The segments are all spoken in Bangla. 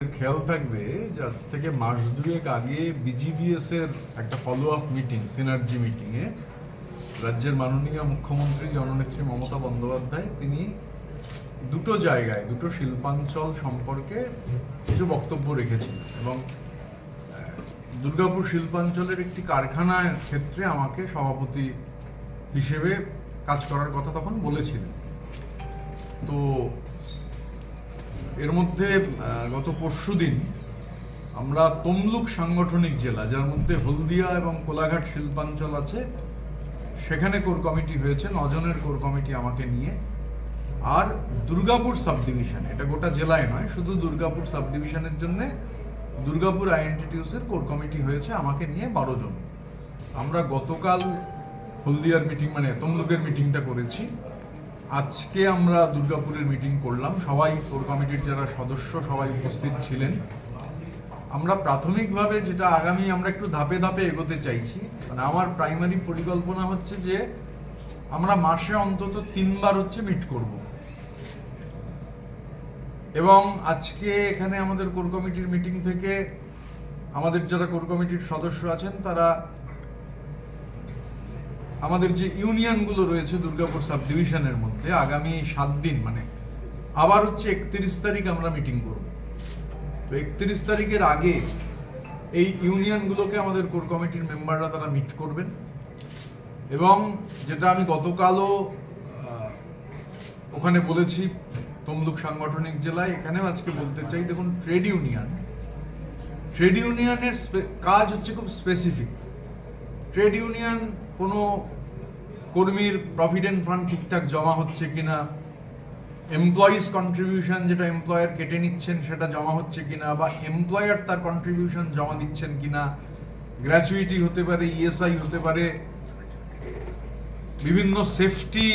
খেয়াল থাকবে যে আজ থেকে মাস দুয়েক আগে বিজিবিএস এর একটা ফলো আপ মিটিং সিনার্জি মিটিংয়ে রাজ্যের মাননীয় মুখ্যমন্ত্রী জননেত্রী মমতা বন্দ্যোপাধ্যায় তিনি দুটো জায়গায়, দুটো শিল্পাঞ্চল সম্পর্কে কিছু বক্তব্য রেখেছিলেন এবং দুর্গাপুর শিল্পাঞ্চলের একটি কারখানার ক্ষেত্রে আমাকে সভাপতি হিসেবে কাজ করার কথা তখন বলেছিলেন। তো এর মধ্যে গত পরশু দিন আমরা তমলুক সাংগঠনিক জেলা, যার মধ্যে হলদিয়া এবং কোলাঘাট শিল্পাঞ্চল আছে, সেখানে কোর কমিটি হয়েছে, নজনের কোর কমিটি আমাকে নিয়ে। আর দুর্গাপুর সাব ডিভিশন এটা গোটা জেলায় নয়, শুধু দুর্গাপুর সাব ডিভিশনের জন্য দুর্গাপুর আইএনটিটিউসের কোর কমিটি হয়েছে আমাকে নিয়ে বারো জন। আমরা গতকাল হলদিয়ার মিটিং মানে তমলুকের মিটিংটা করেছি। আজকে আমরা দুর্গাপুরের মিটিং করলাম। সবাই কোর কমিটির যারা সদস্য, সবাই উপস্থিত ছিলেন। আমরা প্রাথমিকভাবে যেটা আগামী আমরা একটু ধাপে ধাপে এগোতে চাইছি। মানে আমার প্রাইমারি পরিকল্পনা হচ্ছে যে আমরা মাসে অন্তত তিনবার হচ্ছে মিট করব। এবং আজকে এখানে আমাদের কোর কমিটির মিটিং থেকে আমাদের যারা কোর কমিটির সদস্য আছেন, তারা আমাদের যে ইউনিয়নগুলো রয়েছে দুর্গাপুর সাব ডিভিশনের মধ্যে আগামী সাত দিন মানে আবার হচ্ছে একত্রিশ তারিখ আমরা মিটিং করব। তো একত্রিশ তারিখের আগে এই ইউনিয়নগুলোকে আমাদের কোর কমিটির মেম্বাররা তারা মিট করবেন। এবং যেটা আমি গতকালও ওখানে বলেছি তমলুক সাংগঠনিক জেলায়, এখানেও আজকে বলতে চাই, দেখুন ট্রেড ইউনিয়ন। ট্রেড ইউনিয়নের কাজ হচ্ছে খুব স্পেসিফিক ট্রেড ইউনিয়ন কোনো কর্মীর প্রভিডেন্ট ফান্ড ঠিকঠাক জমা হচ্ছে কিনা এমপ্লয়িজ কন্ট্রিবিউশন যেটা এমপ্লয়ার কেটে নিচ্ছেন সেটা জমা হচ্ছে কিনা, বা এমপ্লয়ার তার কন্ট্রিবিউশন জমা দিচ্ছেন কিনা গ্র্যাচুইটি হতে পারে ইএসআই হতে পারে, বিভিন্ন সেফটি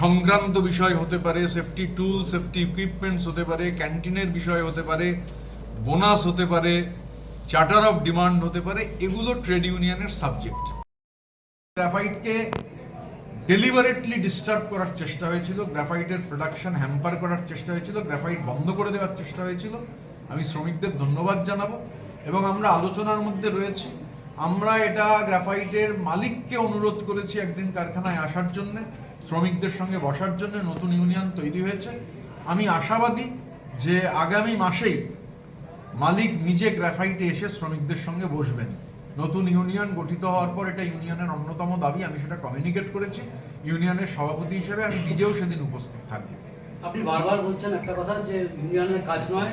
সংক্রান্ত বিষয় হতে পারে সেফটি টুল সেফটি ইকুইপমেন্টস হতে পারে ক্যান্টিনের বিষয় হতে পারে বোনাস হতে পারে চার্টার অফ ডিমান্ড হতে পারে, এগুলো ট্রেড ইউনিয়নের সাবজেক্ট গ্রাফাইটকে ডেলিভারেটলি ডিস্টার্ব করার চেষ্টা হয়েছিল, গ্রাফাইটের প্রোডাকশন হ্যাম্পার করার চেষ্টা হয়েছিল, গ্রাফাইট বন্ধ করে দেওয়ার চেষ্টা হয়েছিল। আমি শ্রমিকদের ধন্যবাদ জানাব এবং আমরা আলোচনার মধ্যে রয়েছি। আমরা এটা গ্রাফাইটের মালিককে অনুরোধ করেছি একদিন কারখানায় আসার জন্য, শ্রমিকদের সঙ্গে বসার জন্য নতুন ইউনিয়ন তৈরি হয়েছে। আমি আশাবাদী যে আগামী মাসেই মালিক নিজে গ্রাফাইটে এসে শ্রমিকদের সঙ্গে বসবেন। নতুন ইউনিয়ন গঠিত হওয়ার পর এটা ইউনিয়নের অন্যতম দাবি, আমি সেটা কমিউনিকেট করেছি। ইউনিয়নের সভাপতি হিসেবে আমি নিজেও সেদিন উপস্থিত থাকব। আপনি বারবার বলছেন একটা কথা যে ইউনিয়নের কাজ নয়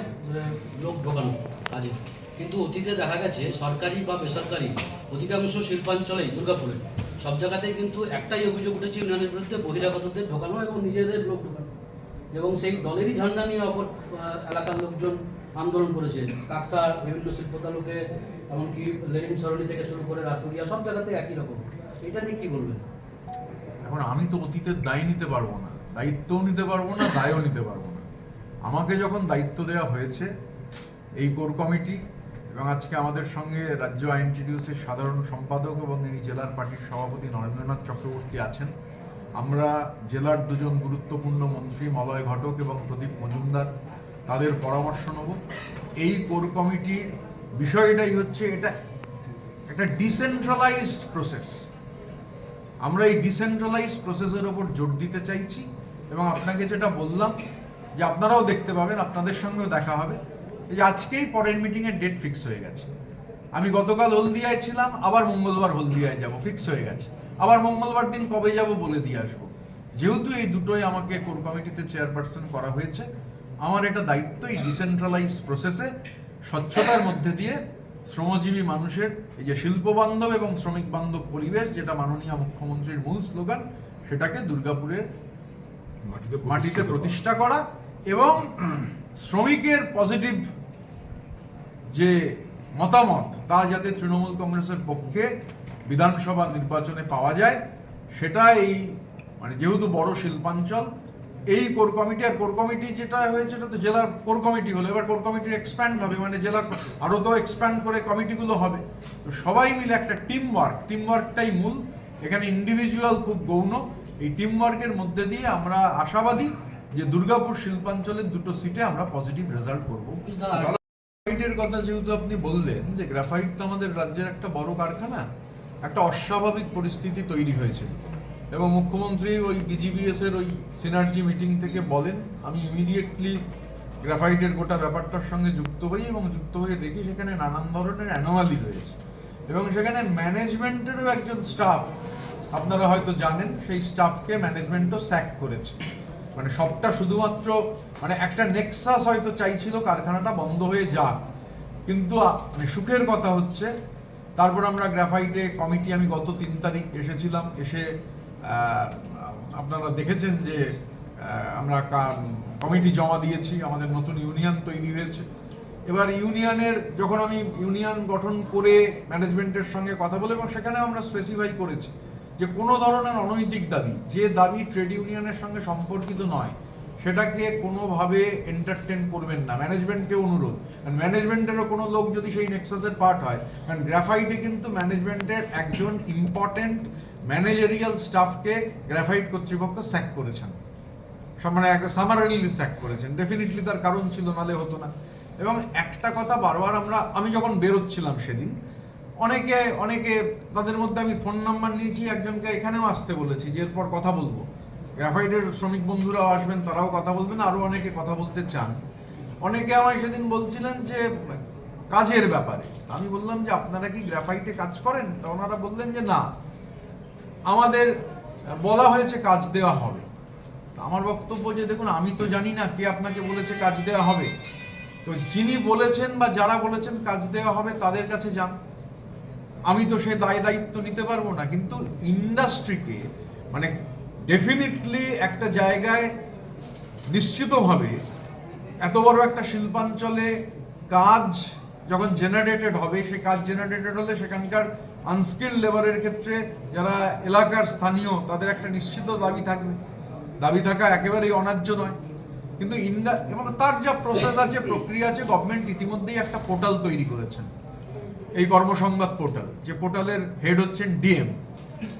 লোক ঢোকানো কাজে। কিন্তু অতীতে দেখা গেছে, সরকারি বা বেসরকারি, অধিকাংশ শিল্পাঞ্চলেই দুর্গাপুরে, সব জায়গাতেই কিন্তু একটাই অভিযোগ উঠেছে ইউনিয়নের বিরুদ্ধে বহিরাগতদের ঢোকানো এবং নিজেদের লোক ঢোকানো। এবং সেই দলেরই ঝান্ডা নিয়ে অপর এলাকার লোকজন আন্দোলন করেছে। কাকসার বিভিন্ন শিল্প তালুকে এমনকি লেনিন সরণি থেকে শুরু করে রাতুরিয়া, সব জায়গাতে একই রকম। এটা নিয়ে কি বলবেন? এখন আমি তো অতীতের দায় নিতে পারব না। দায়িত্বও নিতে পারব না, দায়ও নিতে পারব না। আমাকে যখন দায়িত্ব দেওয়া হয়েছে, এই কোর কমিটি এবং আজকে আমাদের সঙ্গে রাজ্য আইনটিডিউসের সাধারণ সম্পাদক এবং এই জেলার পার্টির সভাপতি নরেন্দ্রনাথ চক্রবর্তী আছেন। আমরা জেলার দুজন গুরুত্বপূর্ণ মন্ত্রী, মলয় ঘটক এবং প্রদীপ মজুমদার, তাদের পরামর্শ নেব। এই কোর কমিটির বিষয়টাই হচ্ছে এটা একটা ডিসেন্ট্রালাইজড প্রসেস। আমরা এই ডিসেন্ট্রালাইজড প্রসেসের ওপর জোর দিতে চাইছি এবং আপনাকে যেটা বললাম যে আপনারাও দেখতে পাবেন, আপনাদের সঙ্গেও দেখা হবে যে আজকেই পরের মিটিংয়ের ডেট ফিক্স হয়ে গেছে। আমি গতকাল হলদিয়ায় ছিলাম, আবার মঙ্গলবার হলদিয়ায় যাব, ফিক্স হয়ে গেছে। আবার মঙ্গলবার দিন কবে যাব বলে দিয়ে আসব। যেহেতু এই দুটোই আমাকে কোর কমিটিতে চেয়ারপারসন করা হয়েছে, আমার এটা দায়িত্ব এই ডিসেন্ট্রালাইজ প্রসেসে স্বচ্ছতার মধ্যে দিয়ে শ্রমজীবী মানুষের এই যে শিল্প বান্ধব এবং শ্রমিক বান্ধব পরিবেশ যেটা মাননীয় মুখ্যমন্ত্রীর মূল স্লোগান সেটাকে দুর্গাপুরের মাটিতে প্রতিষ্ঠা করা এবং শ্রমিকের পজিটিভ যে মতামত তা যাতে তৃণমূল কংগ্রেসের পক্ষে বিধানসভা নির্বাচনে পাওয়া যায় সেটা এই মানে যেহেতু বড় শিল্পাঞ্চল এই কোর কমিটি আর কোর কমিটি যেটা হয়েছে তো জেলার কোর কমিটি হলো। এবার কোর কমিটির এক্সপ্যান্ড হবে মানে জেলা আরও তো এক্সপ্যান্ড করে কমিটিগুলো হবে। তো সবাই মিলে একটা টিম ওয়ার্ক টিম ওয়ার্কটাই মূল। এখানে ইন্ডিভিজুয়াল খুব গৌণ। এই টিম ওয়ার্কের মধ্যে দিয়ে আমরা আশাবাদী যে দুর্গাপুর শিল্পাঞ্চলের দুটো সিটে আমরা পজিটিভ রেজাল্ট করব। গ্রাফাইটের কথা যেহেতু আপনি বললেন, যে গ্রাফাইট তো আমাদের রাজ্যের একটা বড় কারখানা, একটা অস্বাভাবিক পরিস্থিতি তৈরি হয়েছিল এবং মুখ্যমন্ত্রী ওই বিজিবিএস এর ওই সিনার্জি মিটিং থেকে বলেন, আমি ইমিডিয়েটলি গ্রাফাইটের গোটা ব্যাপারটার সঙ্গে যুক্ত হই এবং যুক্ত হয়ে দেখি সেখানে নানান ধরনের অ্যানোমালি রয়েছে। এবং সেখানে ম্যানেজমেন্টেরও একজন স্টাফ আপনারা হয়তো জানেন, সেই স্টাফকে ম্যানেজমেন্টও স্যাক করেছে। মানে সবটা শুধুমাত্র মানে একটা নেক্সাস হয়তো চাইছিল কারখানাটা বন্ধ হয়ে যাক। কিন্তু মানে সুখের কথা হচ্ছে, তারপর আমরা গ্রাফাইটে কমিটি আমি গত তিন তারিখ এসেছিলাম, এসে আপনারা দেখেছেন যে আমরা কমিটি জমা দিয়েছি, আমাদের নতুন ইউনিয়ন তৈরি হয়েছে। এবার ইউনিয়নের, যখন আমি ইউনিয়ন গঠন করে ম্যানেজমেন্টের সঙ্গে কথা বলে এবং সেখানে আমরা স্পেসিফাই করেছি যে কোনো ধরনের অনৈতিক দাবি, যে দাবি ট্রেড ইউনিয়নের সঙ্গে সম্পর্কিত নয়, সেটাকে কোনোভাবে এন্টারটেন করবেন না। ম্যানেজমেন্টকে অনুরোধ। কারণ ম্যানেজমেন্টেরও কোনো লোক যদি সেই নেক্সাসের পার্ট হয়, কারণ গ্রাফাইটে কিন্তু ম্যানেজমেন্টের একজন ইম্পর্টেন্ট ম্যানেজারিয়াল স্টাফকে গ্রাফাইট কর্তৃপক্ষ স্যাক করেছেন। মানে সামারারিলি স্যাক করেছেন। ডেফিনেটলি তার কারণ ছিল, নালে হতো না। এবং একটা কথা বারবার আমরা, আমি যখন বেরোচ্ছিলাম সেদিন, অনেকে অনেকে তাদের মধ্যে আমি ফোন নাম্বার নিয়েছি, একজনকে এখানেও আসতে বলেছি যে এরপর কথা বলব। গ্রাফাইটের শ্রমিক বন্ধুরাও আসবেন, তারাও কথা বলবেন আরও অনেকে কথা বলতে চান। অনেকে আমায় সেদিন বলছিলেন যে, কাজের ব্যাপারে। আমি বললাম যে, আপনারা কি গ্রাফাইটে কাজ করেন? তা ওনারা বললেন যে, না। আমাদের বলা হয়েছে কাজ দেওয়া হবে। আমার বক্তব্য যে, দেখুন, আমি তো জানি না কে আপনাকে বলেছে কাজ দেওয়া হবে। তো যিনি বলেছেন বা যারা বলেছেন কাজ দেওয়া হবে, তাদের কাছে যান। আমি তো সে দায় দায়িত্ব নিতে পারব না, কিন্তু ইন্ডাস্ট্রিকে মানে ডেফিনেটলি একটা জায়গায় নিশ্চিতভাবে এত বড় একটা শিল্পাঞ্চলে কাজ যখন জেনারেটেড হবে, সে কাজ জেনারেটেড হলে সেখানকার আনস্কিল্ড লেবারের ক্ষেত্রে যারা এলাকার স্থানীয়, তাদের একটা নিশ্চিত দাবি থাকবে। দাবি থাকা একেবারেই অন্যায্য নয়। কিন্তু ইন্ডা, এবং তার যা প্রসেস আছে, প্রক্রিয়া আছে গভর্নমেন্ট ইতিমধ্যেই একটা পোর্টাল তৈরি করেছেন। এই কর্মসংবাদ পোর্টাল যে পোর্টালের হেড হচ্ছেন ডিএম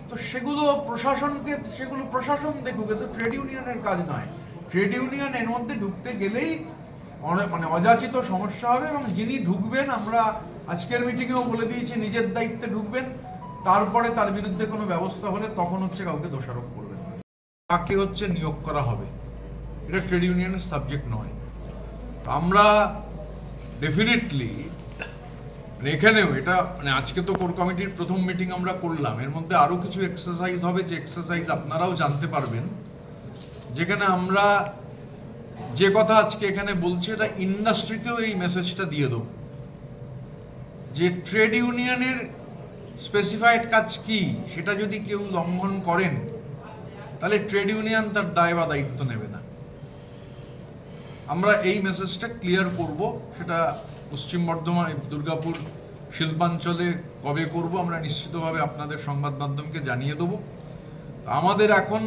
তো সেগুলো প্রশাসনকে, সেগুলো প্রশাসন দেখুক তো ট্রেড ইউনিয়নের কাজ নয়। ট্রেড ইউনিয়ন এর মধ্যে ঢুকতে গেলেই মানে অযাচিত সমস্যা হবে, এবং যিনি ঢুকবেন, আমরা আজকের মিটিংয়েও বলে দিয়েছি, নিজের দায়িত্বে ঢুকবেন, তারপরে তার বিরুদ্ধে কোনো ব্যবস্থা হলে তখন হচ্ছে কাউকে দোষারোপ করবেন। কাকে হচ্ছে নিয়োগ করা হবে? এটা ট্রেড ইউনিয়নের সাবজেক্ট নয়। আমরা ডেফিনেটলি মানে এখানেও এটা মানে আজকে তো কোর কমিটির প্রথম মিটিং আমরা করলাম। এর মধ্যে আরও কিছু এক্সারসাইজ হবে, যে এক্সারসাইজ আপনারাও জানতে পারবেন। যেখানে আমরা যে কথা আজকে এখানে বলছি, এটা ইন্ডাস্ট্রিকেও এই মেসেজটা দিয়ে দেবো। যে ট্রেড ইউনিয়নের স্পেসিফাইড কাজ কি, সেটা যদি কেউ লঙ্ঘন করেন, তাহলে ট্রেড ইউনিয়ন তার দায় বা দায়িত্ব নেবে না। আমরা এই মেসেজটা ক্লিয়ার করব, সেটা পশ্চিম বর্ধমান দুর্গাপুর শিল্পাঞ্চলে কবে করব, আমরা নিশ্চিতভাবে আপনাদের সংবাদ মাধ্যমকে জানিয়ে দেবো। আমাদের এখন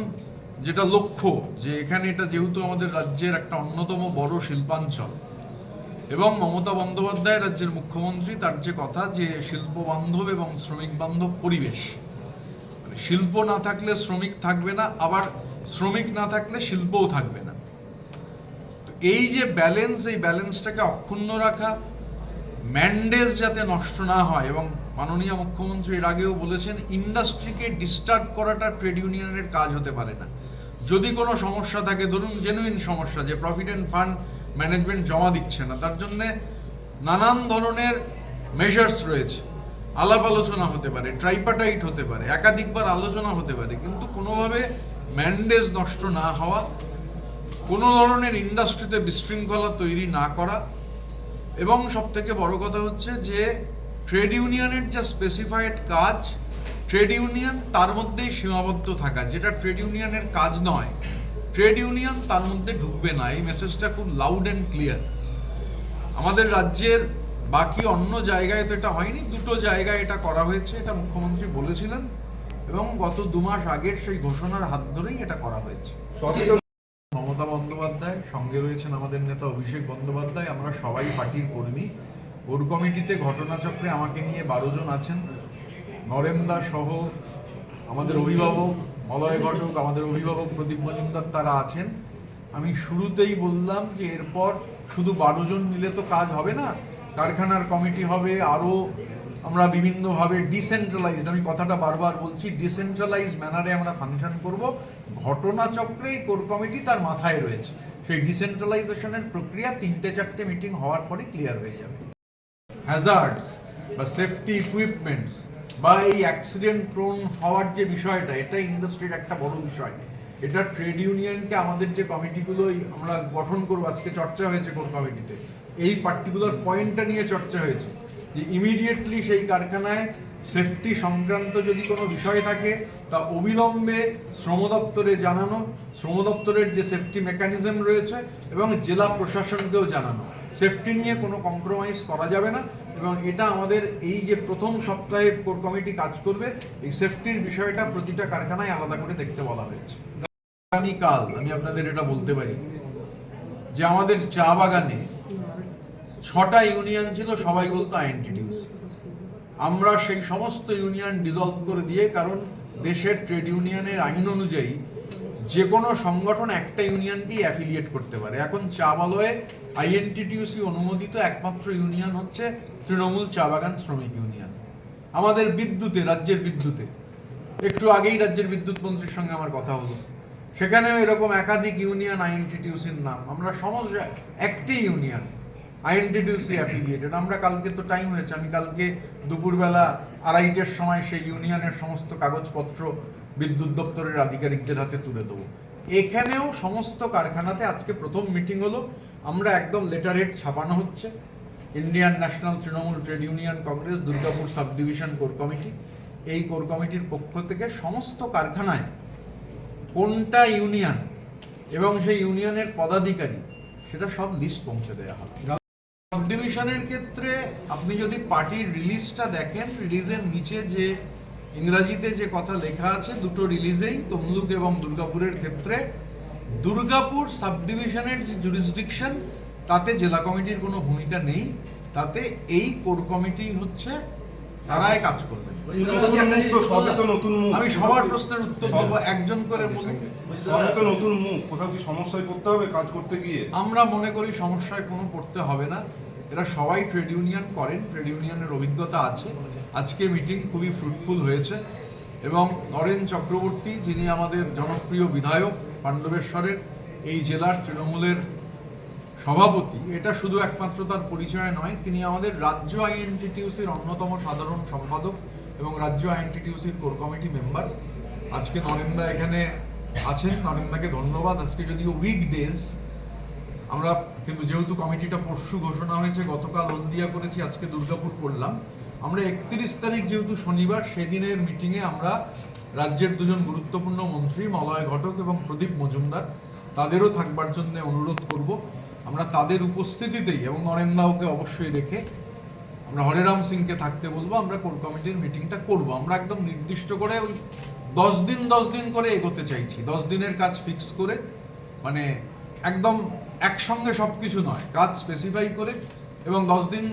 যেটা লক্ষ্য, যে এখানে এটা যেহেতু আমাদের রাজ্যের একটা অন্যতম বড় শিল্পাঞ্চল এবং মমতা বন্দ্যোপাধ্যায় রাজ্যের মুখ্যমন্ত্রী, তার যে কথা যে শিল্প বান্ধব এবং শ্রমিক বান্ধব পরিবেশ। মানে শিল্প না থাকলে শ্রমিক থাকবে না, আবার শ্রমিক না থাকলে শিল্পও থাকবে না। তো এই যে ব্যালেন্স এই ব্যালেন্সটাকে অক্ষুণ্ণ রাখা ম্যান্ডেজ যাতে নষ্ট না হয় এবং মাননীয় মুখ্যমন্ত্রী এর আগেও বলেছেন ইন্ডাস্ট্রিকে ডিস্টার্ব করাটা ট্রেড ইউনিয়নের কাজ হতে পারে না। যদি কোনো সমস্যা থাকে, ধরুন জেনুইন সমস্যা যে প্রভিডেন্ট ফান্ড ম্যানেজমেন্ট জমা দিচ্ছে না। তার জন্যে নানান ধরনের মেজার্স রয়েছে। আলাপ আলোচনা হতে পারে ট্রাইপাটাইট হতে পারে, একাধিকবার আলোচনা হতে পারে, কিন্তু কোনোভাবে ম্যান্ডেজ নষ্ট না হওয়া, কোনো ধরনের ইন্ডাস্ট্রিতে বিশৃঙ্খলা তৈরি না করা এবং সব থেকে বড় কথা হচ্ছে যে ট্রেড ইউনিয়নের যা স্পেসিফাইড কাজ ট্রেড ইউনিয়ন তার মধ্যেই সীমাবদ্ধ থাকা, যেটা ট্রেড ইউনিয়নের কাজ নয় ট্রেড ইউনিয়ন তার মধ্যে ঢুকবে না। এই মেসেজটা খুব লাউড অ্যান্ড ক্লিয়ার আমাদের রাজ্যের বাকি অন্য জায়গায় তো এটা হয়নি দুটো জায়গায় এটা করা হয়েছে এটা মুখ্যমন্ত্রী বলেছিলেন এবং গত দু মাস আগের সেই ঘোষণার হাত ধরেই এটা করা হয়েছে। মমতা বন্দ্যোপাধ্যায় সঙ্গে রয়েছেন আমাদের নেতা অভিষেক বন্দ্যোপাধ্যায় আমরা সবাই পার্টির কর্মী। কোর কমিটিতে ঘটনাচক্রে আমাকে নিয়ে বারো জন আছেন। নরেন্দা সহ আমাদের অভিভাবক মলয় ঘটক, আমাদের অভিভাবক প্রদীপ মজুমদার তারা আছেন। আমি শুরুতেই বললাম যে এরপর শুধু বারো জন মিলে তো কাজ হবে না, কারখানার কমিটি হবে আরও আমরা বিভিন্নভাবে ডিসেন্ট্রালাইজড, আমি কথাটা বারবার বলছি ডিসেন্ট্রালাইজ ম্যানারে আমরা ফাংশন করব। ঘটনাচক্রেই কোর কমিটি তার মাথায় রয়েছে। সেই ডিসেন্ট্রালাইজেশনের প্রক্রিয়া তিনটে চারটে মিটিং হওয়ার পরে ক্লিয়ার হয়ে যাবে। হ্যাজার্ডস বা সেফটি ইকুইপমেন্টস বা এই অ্যাক্সিডেন্ট প্রোন হওয়ার যে বিষয়টা, এটা ইন্ডাস্ট্রির একটা বড় বিষয়। এটা ট্রেড ইউনিয়নকে আমাদের যে কমিটিগুলো আমরা গঠন করব, আজকে চর্চা হয়েছে কোন কমিটিতে এই পার্টিকুলার পয়েন্টটা নিয়ে চর্চা হয়েছে। যে ইমিডিয়েটলি সেই কারখানায় সেফটি সংক্রান্ত যদি কোনো বিষয় থাকে, তা অবিলম্বে শ্রম দপ্তরে জানানো, শ্রম দপ্তরের যে সেফটি মেকানিজম রয়েছে এবং জেলা প্রশাসনকেও জানানো। সেফটি নিয়ে কোনো কম্প্রোমাইজ করা যাবে না। এবং এটা আমাদের এই যে প্রথম সপ্তাহে কোর কমিটি কাজ করবে, এই সেফটির বিষয়টা প্রতিটা কারখানায় আলাদা করে দেখতে বলা হয়েছে। আগামীকাল, আমি আপনাদের এটা বলতে পারি, যে আমাদের চা বাগানে ছটা ইউনিয়ন ছিল, সবাই বলতো আইএনটিডিউস। আমরা সেই সমস্ত ইউনিয়ন ডিজলভ করে দিয়ে, কারণ দেশের ট্রেড ইউনিয়নের আইন অনুযায়ী যে কোনো সংগঠন একটা ইউনিয়নকেই অ্যাফিলিয়েট করতে পারে। এখন চা বালয়ে আইএনটিটিউসি অনুমোদিত একমাত্র ইউনিয়ন হচ্ছে তৃণমূল চা বাগান শ্রমিক ইউনিয়ন। আমাদের বিদ্যুতে, রাজ্যের বিদ্যুতে। একটু আগেই রাজ্যের বিদ্যুৎ মন্ত্রীর সঙ্গে আমার কথা হলো। সেখানেও এরকম একাধিক ইউনিয়ন আইএনটিটিউসির নাম। আমরা সমস্ত একটি ইউনিয়ন, আইএনটিটিউসি অ্যাফিলিয়েটেড আমরা কালকে তো টাইম হয়েছে। আমি কালকে দুপুরবেলা আড়াইটের সময় সেই ইউনিয়নের সমস্ত কাগজপত্র বিদ্যুৎ দপ্তরের আধিকারিকদের হাতে তুলে দেবো। এখানেও সমস্ত কারখানাতে আজকে প্রথম মিটিং হলো। আমরা একদম লেটার হেড ছাপানো হচ্ছে। Indian national Trinamool trade union congress Durgapur sub division core committee এই কোর কমিটির পক্ষ থেকে সমস্ত কারখানায় কোনটা ইউনিয়ন এবং সেই ইউনিয়নের পদাধিকারী, সেটা সব লিস্ট পৌঁছে দেওয়া হবে। সাব ডিভিশনের ক্ষেত্রে আপনি যদি পার্টির রিলিজটা দেখেন রিলিজের নিচে যে ইংরাজিতে যে কথা লেখা আছে, দুটো রিলিজেই তমলুক এবং দুর্গাপুরের ক্ষেত্রে। দুর্গাপুর সাব ডিভিশনের যে জুরিসডিকশন তাতে জেলা কমিটির কোনো ভূমিকা নেই তাতে এই কোর কমিটি হচ্ছে তারাই কাজ করবেন। তো আমি সবার প্রশ্নের উত্তর দেবো একজন করে নতুন মুখ কোথাও কি সমস্যায় পড়তে হবে কাজ করতে গিয়ে? আমরা মনে করি সমস্যায় কোনো পড়তে হবে না। এরা সবাই ট্রেড ইউনিয়ন করেন ট্রেড ইউনিয়নের অভিজ্ঞতা আছে। আজকে মিটিং খুবই ফ্রুটফুল হয়েছে। এবং নরেন চক্রবর্তী যিনি আমাদের জনপ্রিয় বিধায়ক পাণ্ডবেশ্বরের এই জেলার তৃণমূলের সভাপতি। এটা শুধু একমাত্র তার পরিচয় নয়, তিনি আমাদের রাজ্য আইএনটিটিউসির অন্যতম সাধারণ সম্পাদক এবং রাজ্য আইএনটিটিউসির কোর কমিটি মেম্বার। আজকে নরেন্দা এখানে আছেন। নরেন্দাকে ধন্যবাদ। আজকে যদিও উইক ডেজ আমরা কিন্তু যেহেতু কমিটিটা পরশু ঘোষণা হয়েছে, গতকাল হলদিয়া করেছি, আজকে দুর্গাপুর করলাম। আমরা একত্রিশ তারিখ যেহেতু শনিবার, সেদিনের মিটিংয়ে আমরা রাজ্যের দুজন গুরুত্বপূর্ণ মন্ত্রী, মলয় ঘটক এবং প্রদীপ মজুমদার, তাদেরও থাকবার জন্য অনুরোধ করব। আমরা তাদের উপস্থিতিতেই, এবং নরেন্দাওকে অবশ্যই রেখে আমরা হরেরাম সিংকে থাকতে বলব, আমরা কোর কমিটির মিটিংটা করব। আমরা একদম নির্দিষ্ট করে ওই দশ দিন দশ দিন করে এগোতে চাইছি। দশ দিনের কাজ ফিক্স করে মানে একদম একসঙ্গে সব কিছু নয়, কাজ স্পেসিফাই করে, এবং দশ দিন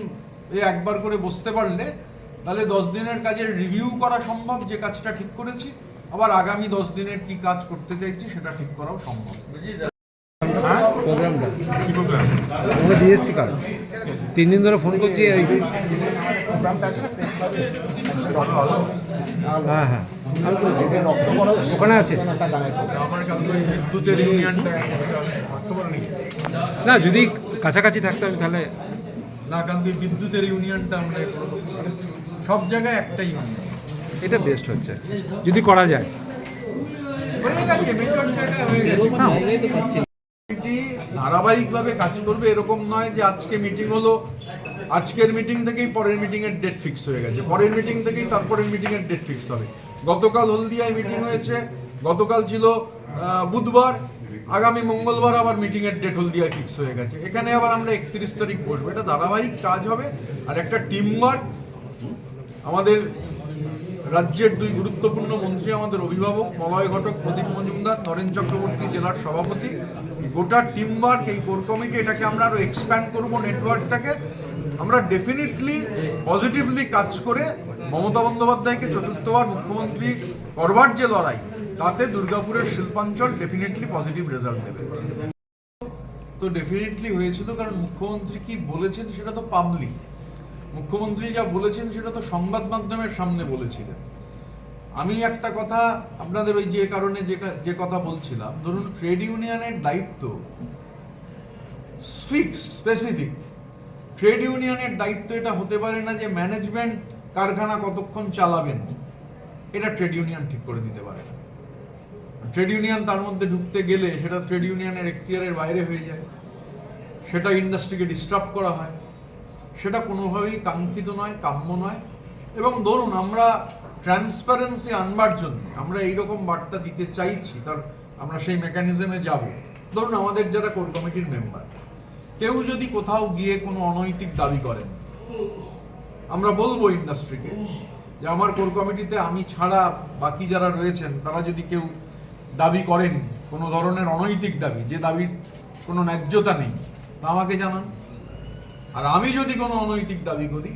এ একবার করে বসতে পারলে, তাহলে দশ দিনের কাজের রিভিউ করা সম্ভব, যে কাজটা ঠিক করেছি, আবার আগামী দশ দিনের কি কাজ করতে চাইছি, সেটা ঠিক করাও সম্ভব। আমরা দিয়ে এসছি কাল। তিন দিন ধরে ফোন করছি হ্যাঁ হ্যাঁ। ওখানে আছে। না যদি কাছাকাছি থাকতাম তাহলে না কালকে বিদ্যুতের ইউনিয়নটা আমরা সব জায়গায় একটা ইউনিয়ন। এটা বেস্ট হচ্ছে যদি করা যায়। হয়ে গেছে মেজর জায়গায় হয়ে গেছে। না কমিটি ধারাবাহিকভাবে কাজ করবে, এরকম নয় যে আজকে মিটিং হলো, আজকের মিটিং থেকেই পরের মিটিং এর ডেট ফিক্স হয়ে গেছে। পরের মিটিং থেকেই তারপরের মিটিং এর ডেট ফিক্স হবে। গতকাল হলদিয়ায় মিটিং হয়েছে, গতকাল ছিল বুধবার, আগামী মঙ্গলবার আবার মিটিং এর ডেট হলদিয়ায় ফিক্স হয়ে গেছে। এখানে আবার আমরা একত্রিশ তারিখ বসবো। এটা ধারাবাহিক কাজ হবে, আর একটা টিম ওয়ার্ক আমাদের রাজ্যের দুই গুরুত্বপূর্ণ মন্ত্রী আমাদের অভিভাবক, মলয় ঘটক, প্রদীপ মজুমদার, নরেন চক্রবর্তী জেলার সভাপতি। গোটা টিম ওয়ার্ক এই কোর কমিটি এটাকে আমরা আরও এক্সপ্যান্ড করব নেটওয়ার্কটাকে আমরা ডেফিনেটলি পজিটিভলি কাজ করে মমতা বন্দ্যোপাধ্যায়কে চতুর্থবার মুখ্যমন্ত্রী করবার যে লড়াই, তাতে দুর্গাপুরের শিল্পাঞ্চল ডেফিনেটলি পজিটিভ রেজাল্ট দেবে। তো ডেফিনেটলি হয়েছিল, কারণ মুখ্যমন্ত্রী কি বলেছেন সেটা তো পাবলিক মুখ্যমন্ত্রী যা বলেছেন, সেটা তো সংবাদ মাধ্যমের সামনে বলেছিলেন। আমি একটা কথা আপনাদের ওই যে কারণে যে কথা বলছিলাম, ধরুন ট্রেড ইউনিয়নের দায়িত্ব ফিক্স স্পেসিফিক। ট্রেড ইউনিয়নের দায়িত্ব এটা হতে পারে না যে ম্যানেজমেন্ট কারখানা কতক্ষণ চালাবেন, এটা ট্রেড ইউনিয়ন ঠিক করে দিতে পারে ট্রেড ইউনিয়ন তার মধ্যে ঢুকতে গেলে সেটা ট্রেড ইউনিয়নের এখতিয়ারের বাইরে হয়ে যায়। সেটা ইন্ডাস্ট্রিকে ডিস্টার্ব করা হয়। সেটা কোনোভাবেই কাঙ্ক্ষিত নয়, কাম্য নয়। এবং ধরুন, আমরা ট্রান্সপারেন্সি আনবার জন্য আমরা এইরকম বার্তা দিতে চাইছি তার আমরা সেই মেকানিজমে যাব। ধরুন, আমাদের যারা কোর কমিটির মেম্বার কেউ যদি কোথাও গিয়ে কোনো অনৈতিক দাবি করেন, আমরা বলব ইন্ডাস্ট্রিকে যে আমার কোর কমিটিতে আমি ছাড়া বাকি যারা রয়েছেন, তারা যদি কেউ দাবি করেন কোনো ধরনের অনৈতিক দাবি, যে দাবির কোনো ন্যায্যতা নেই, তা আমাকে জানান। আর আমি যদি কোনো অনৈতিক দাবি করি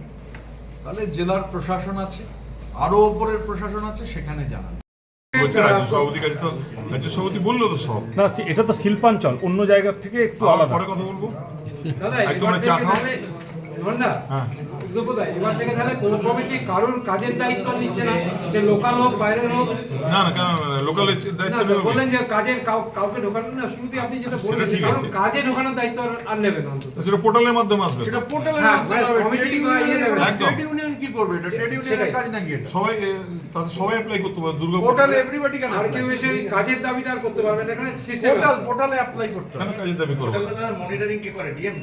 তাহলে জেলার প্রশাসন আছে আরও ওপরের প্রশাসন আছে সেখানে জানান রাজ্য সভাপতির কাছে তো রাজ্য সভাপতি বলল তো সব। না এটা তো শিল্পাঞ্চল অন্য জায়গার থেকে একটু আলাদা। পরে কথা বলব। তাহলে আজ তোমরা চা খাও? ধরনা হ্যাঁ। এবার থেকে তাহলে কোর কমিটি কারোর কাজের দায়িত্ব নিচ্ছে না। সে লোকাল হোক বাইরের হোক। না না কেন লোকালের দায়িত্ব নেবে বললেন যে কাজের কাউকে ঢোকানো না শুরুতে আপনি যেটা বললেন কারণ কাজে ঢোকানোর দায়িত্ব আর- আর নেবেন অন্তত। সেটা পোর্টালের মাধ্যমে আসবে। সেটা পোর্টালের হ্যাঁ, মাধ্যমে হবে। committee ট্রেড বা ইয়ে ইউনিয়নের একদম। ট্রেড ইউনিয়ন কি করবে? এটা ট্রেড ইউনিয়নের কাজ নাকি এটা? সবাই এ, সবাই অ্যাপ্লাই করতে পারে দুর্গা পোর্টালে এভরিবডি কেন আর কেউ এসে কাজের দাবিটা আর করতে পারবে না এখানে সিস্টেম পোর্টাল পোর্টালে অ্যাপ্লাই করতে হবে? কেন কাজের দাবি করব? মনিটরিং কে করে? ডিএম